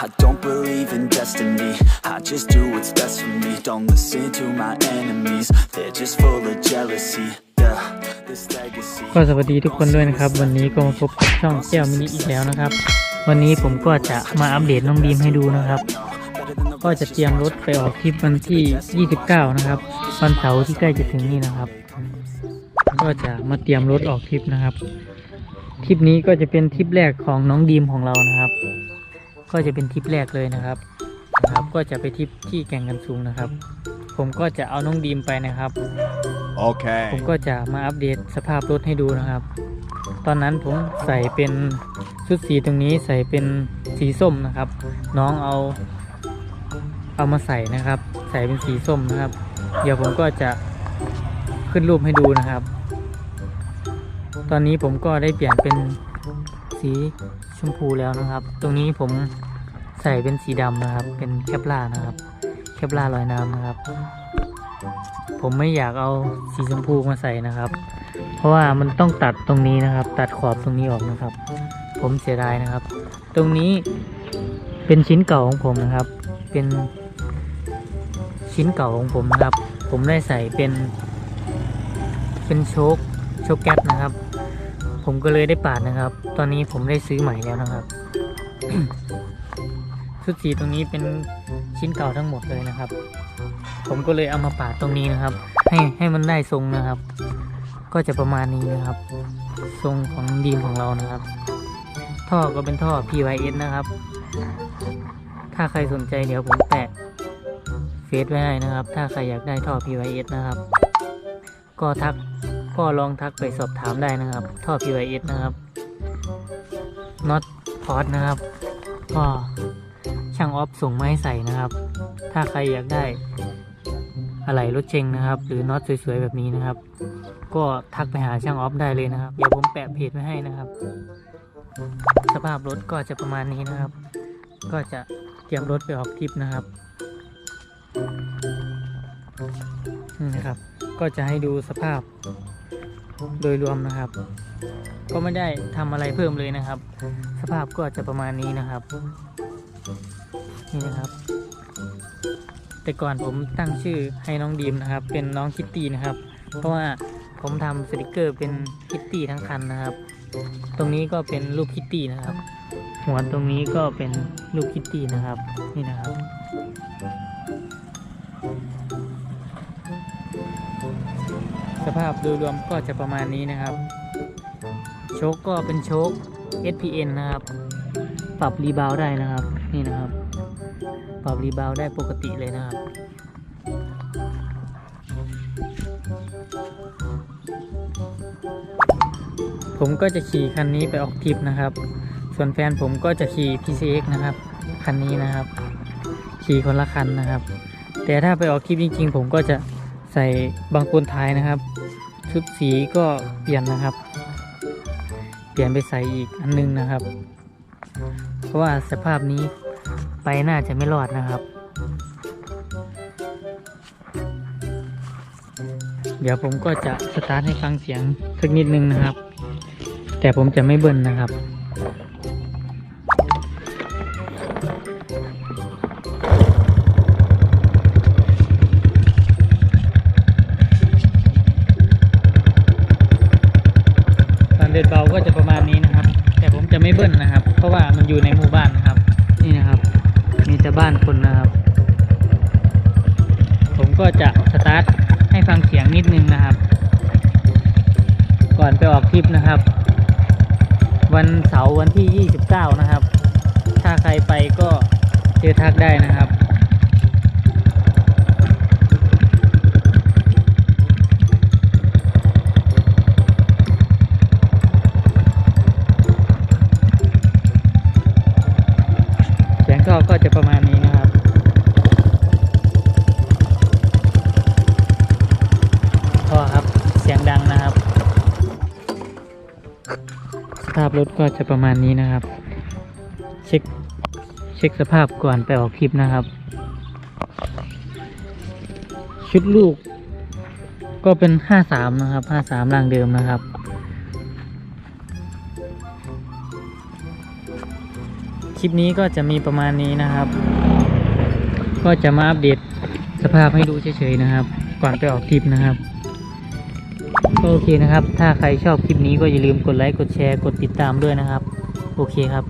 I don't believe in destiny. I just do what's best for me. Don't listen to my enemies. They're just full of jealousy. ก็สวัสดีทุกคนด้วยนะครับ วันนี้ก็มาพบกับช่องแก้วมินิอีกแล้วนะครับ วันนี้ผมก็จะมาอัปเดตน้องดีมให้ดูนะครับ ก็จะเตรียมรถไปออกทริปวันที่ 29 นะครับวันเสาร์ที่ใกล้จะถึงนี่นะครับ ก็จะมาเตรียมรถออกทริปนะครับทริปนี้ก็จะเป็นทริปแรกของน้องดีมของเรานะครับ ก็จะเป็นทริปแรกเลยนะครับนะครับ ก็จะไปทริปที่แก่งกันสูงนะครับ ผมก็จะเอาน้องดีมไปนะครับ Okay. ผมก็จะมาอัปเดตสภาพรถให้ดูนะครับ ตอนนั้นผมใส่เป็นชุดสีตรงนี้ใส่เป็นสีส้มนะครับ น้องเอาเอามาใส่นะครับ ใส่เป็นสีส้มนะครับ เดี๋ยวผมก็จะขึ้นรูปให้ดูนะครับ ตอนนี้ผมก็ได้เปลี่ยนเป็นสีช มพูแล้วนะครับ ตรงนี้ผมใส่เป็นสีดำนะครับ เป็นแคปลานะครับ แคปลาลอยน้ำนะครับ ผมไม่อยากเอาสีชมพูมาใส่นะครับ เพราะว่ามันต้องตัดตรงนี้นะครับ ตัดขอบตรงนี้ออกนะครับ ผมเสียดายนะครับ ตรงนี้เป็นชิ้นเก่าของผมนะครับ เป็นชิ้นเก่าของผมนะครับ ผมได้ใส่เป็น เป็นโชคโชคแก๊สนะครับ ผมก็เลยได้ปาดนะครับ ตอนนี้ผมได้ซื้อใหม่แล้วนะครับ ชุดสีตรงนี้เป็นชิ้นเก่าทั้งหมดเลยนะครับ ผมก็เลยเอามาปาดตรงนี้นะครับ ให้ให้มันได้ทรงนะครับ ก็จะประมาณนี้นะครับ ทรงของดีมของเรานะครับ ท่อก็เป็นท่อ PYS นะครับ ถ้าใครสนใจเดี๋ยวผมแปะเฟซไว้ให้นะครับ ถ้าใครอยากได้ท่อ PYS นะครับ ก็ทัก ก็ลองทักไปสอบถามได้นะครับท่อ PYS นะครับน็อตพอดนะครับก็ช่างออฟส่งมาให้ใส่นะครับ ถ้าใครอยากได้อะไหล่รถเชงนะครับ หรือน็อตสวยๆแบบนี้นะครับ ก็ทักไปหาช่างออฟได้เลยนะครับ เดี๋ยวผมแปะเพจไว้ให้นะครับ สภาพรถก็จะประมาณนี้นะครับ ก็จะเตรียมรถไปออกทริปนะครับ นะครับ ก็จะให้ดูสภาพโดยรวมนะครับ ก็ไม่ได้ทำอะไรเพิ่มเลยนะครับ สภาพก็จะประมาณนี้นะครับ นี่นะครับ แต่ก่อนผมตั้งชื่อให้น้องดีมนะครับ เป็นน้องคิตตี้นะครับ เพราะว่าผมทำสติกเกอร์เป็นคิตตี้ทั้งคันนะครับ ตรงนี้ก็เป็นรูปคิตตี้นะครับ หัวตรงนี้ก็เป็นรูปคิตตี้นะครับ นี่นะครับ สภาพโดยรวมก็จะประมาณนี้นะครับ โชคก็เป็นโชค SPN นะครับ ปรับรีบาวได้นะครับ นี่นะครับ ปรับรีบาวได้ปกติเลยนะครับผมก็จะขี่คันนี้ไปออกทริปนะครับ ส่วนแฟนผมก็จะขี่ PCX นะครับ คันนี้นะครับ ขี่คนละคันนะครับ แต่ถ้าไปออกทริปจริง ๆ ผมก็จะ ใส่บางคนท้ายนะครับ ชุดสีก็เปลี่ยนนะครับ เปลี่ยนไปใส่อีกอันนึงนะครับ เพราะว่าสภาพนี้ไปน่าจะไม่รอดนะครับ เดี๋ยวผมก็จะสตาร์ทให้ฟังเสียงสักนิดนึงนะครับ แต่ผมจะไม่เบิ้ลนะครับ ก็จะประมาณนี้นะครับ แต่ผมจะไม่เบิ้ลนะครับ เพราะว่ามันอยู่ในหมู่บ้านนะครับ นี่นะครับ มีแต่บ้านคนนะครับ ผมก็จะสตาร์ทให้ฟังเสียงนิดนึงนะครับ ก่อนไปออกทริปนะครับ วันเสาร์วันที่ 29 นะครับ ถ้าใครไปก็เจอทักได้นะครับ เสียงท่อก็จะประมาณนี้นะครับท่อครับเสียงดังนะครับสภาพรถก็จะประมาณนี้นะครับ เช็คเช็คสภาพก่อนไปออกคลิปนะครับ ชุดลูกก็เป็น 53 นะครับ 53รางเดิมนะครับ ลิปนี้ก็จะมีประมาณนี้นะครับ ก็จะมาอัปเดตสภาพให้ดูเฉยๆนะครับ ก่อนไปออกทริปนะครับก็โอเคนะครับ ถ้าใครชอบคลิปนี้ก็อย่าลืมกดไลค์ กดแชร์ กดติดตามด้วยนะครับ โอเคครับ